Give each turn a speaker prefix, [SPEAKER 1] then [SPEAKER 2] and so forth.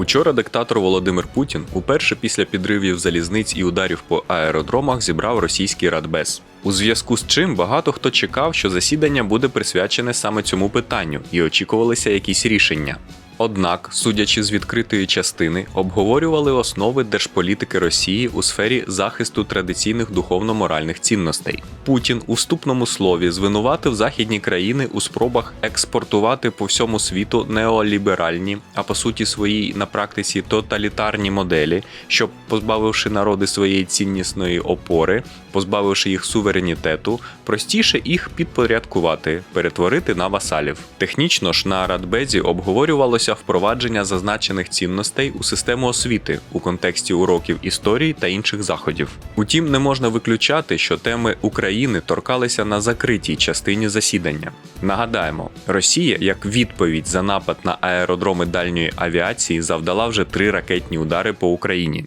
[SPEAKER 1] Учора диктатор Володимир Путін уперше після підривів залізниць і ударів по аеродромах зібрав російський радбез. У зв'язку з чим багато хто чекав, що засідання буде присвячене саме цьому питанню, і очікувалися якісь рішення. Однак, судячи з відкритої частини, обговорювали основи держполітики Росії у сфері захисту традиційних духовно-моральних цінностей. Путін у вступному слові звинуватив західні країни у спробах експортувати по всьому світу неоліберальні, а по суті своїй на практиці тоталітарні моделі, щоб, позбавивши народи своєї ціннісної опори, позбавивши їх суверенітету, простіше їх підпорядкувати, перетворити на васалів. Технічно ж на Радбезі обговорювалося впровадження зазначених цінностей у систему освіти у контексті уроків історії та інших заходів. Утім, не можна виключати, що теми України торкалися на закритій частині засідання. Нагадаємо, Росія, як відповідь за напад на аеродроми дальньої авіації, завдала вже три ракетні удари по Україні.